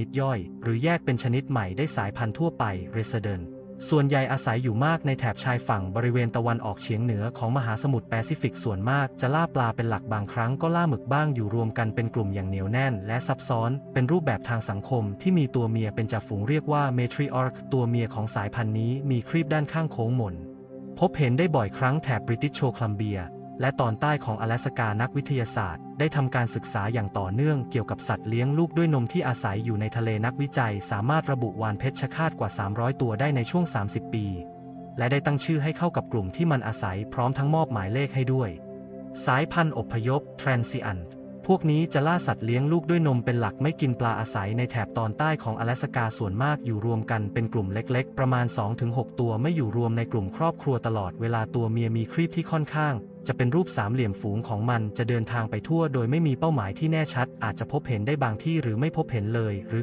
นิดย่อย หรือแยกเป็นชนิดใหม่ได้สายพันธุ์ทั่วไป Resident ส่วนใหญ่อาศัยอยู่มากในแถบชายฝั่งบริเวณตะวันออกเฉียงเหนือของมหาสมุทรแปซิฟิกส่วนมากจะล่าปลาเป็นหลักบางครั้งก็ล่าหมึกบ้างอยู่รวมกันเป็นกลุ่มอย่างเหนียวแน่นและซับซ้อน เป็นรูปแบบทางสังคมที่มีตัวเมียเป็นจ่าฝูงเรียกว่า matriarch ตัวเมียของสายพันธุ์นี้มีครีบด้านข้างโค้งหม่นพบเห็นได้บ่อยครั้งแถบบริติชโชคลัมเบีย และตอนใต้ของอลาสกานักวิทยาศาสตร์ ได้ทำการศึกษาอย่างต่อเนื่องเกี่ยวกับสัตว์เลี้ยงลูกด้วยนมที่อาศัยอยู่ในทะเลนักวิจัย สามารถระบุวานเพชฌฆาตกว่า 300 ตัวได้ในช่วง 30 ปี และได้ตั้งชื่อให้เข้ากับกลุ่มที่มันอาศัยพร้อมทั้งมอบหมายเลขให้ด้วย สายพันธุ์อพยพ transient พวกนี้จะล่าสัตว์เลี้ยงลูกด้วยนมเป็นหลักไม่กินปลาอาศัยในแถบตอนใต้ของอลาสกาส่วนมากอยู่รวมกันเป็นกลุ่มเล็กๆ ประมาณ 2-6 ตัวไม่อยู่รวมในกลุ่มครอบครัวตลอดเวลาตัวเมียมีครีบที่ค่อนข้าง จะเป็นรูปสามเหลี่ยมฝูงของมันจะเดินทางไปทั่วโดยไม่มีเป้าหมายที่แน่ชัด อาจจะพบเห็นได้บางที่หรือไม่พบเห็นเลยหรือ